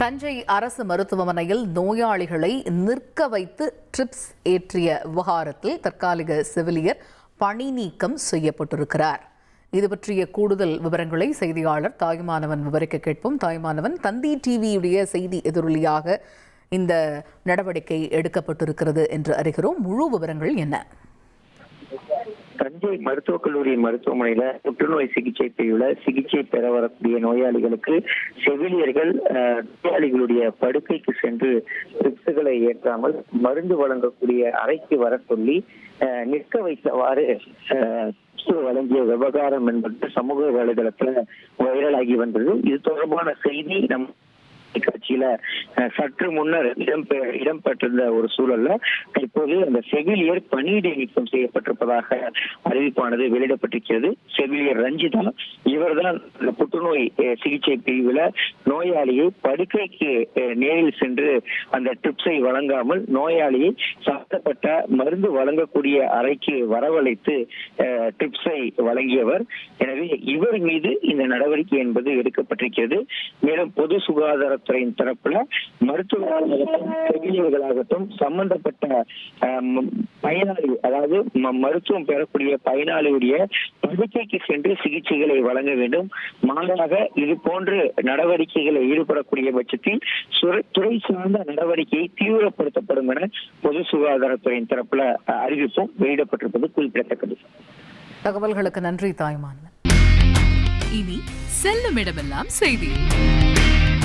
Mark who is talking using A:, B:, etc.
A: தஞ்சை அரசு மருத்துவமனையில் நோயாளிகளை நிற்க வைத்து ட்ரிப்ஸ் ஏற்றிய விவகாரத்தில் தற்காலிக செவிலியர் பணி நீக்கம் செய்யப்பட்டிருக்கிறார். இது பற்றிய கூடுதல் விவரங்களை செய்தியாளர் தாய்மானவன் விவரிக்க கேட்போம். தாய்மானவன் தந்தி டிவியுடைய செய்தி எதிரொலியாக இந்த நடவடிக்கை எடுக்கப்பட்டிருக்கிறது என்று அறிகிறோம். முழு விவரங்கள் என்ன?
B: தஞ்சை மருத்துவக் கல்லூரி மருத்துவமனையில புற்றுநோய் சிகிச்சை பிரிவுல சிகிச்சை பெற வரக்கூடிய நோயாளிகளுக்கு செவிலியர்கள் நோயாளிகளுடைய படுக்கைக்கு சென்று ட்ரிப்ஸுகளை ஏற்றாமல் மருந்து வழங்கக்கூடிய அறைக்கு வர சொல்லி நிற்க வைத்தவாறு வழங்கிய விவகாரம் என்பது சமூக வலைதளத்துல வைரலாகி வந்தது. இது தொடர்பான செய்தி நம் கட்சியில சற்று முன்னர் இடம்பெற்றிருந்த ஒரு சூழல்ல தற்போது அந்த செவிலியர் பணியிடை நீக்கம் செய்யப்பட்டிருப்பதாக அறிவிப்பானது வெளியிடப்பட்டிருக்கிறது. செவிலியர் ரஞ்சிதா இவர்தான் புற்றுநோய் சிகிச்சை பிரிவுல நோயாளியை படுக்கைக்கு நேரில் சென்று அந்த ட்ரிப்ஸை வழங்காமல் நோயாளியை சம்பந்தப்பட்ட மருந்து வழங்கக்கூடிய அறைக்கு வரவழைத்து டிப்ஸை ட்ரிப்ஸை வழங்கியவர். எனவே இவர் மீது இந்த நடவடிக்கை என்பது எடுக்கப்பட்டிருக்கிறது. மேலும் பொது சுகாதாரத்துறையின் தரப்புல மருத்துவர்களாகட்டும் செவிலியர்களாகட்டும் சம்பந்தப்பட்ட பயனாளி அதாவது மருத்துவம் பெறக்கூடிய பயனாளியுடைய படுக்கைக்கு சென்று சிகிச்சைகளை வழங்க வேண்டும். மாறாக இது போன்று நடவடிக்கைகளில் ஈடுபடக்கூடிய பட்சத்தில் துறை சார்ந்த நடவடிக்கை தீவிரப்படுத்தப்படும் என பொது சுகாதாரத்துறையின் தரப்புல அறிவிப்பும் வெளியிடப்பட்டிருப்பது குறிப்பிடத்தக்கது.
A: தகவல்களுக்கு நன்றி தாய்மானவன்
C: இனி செல்லும் இடமெல்லாம் செய்தி.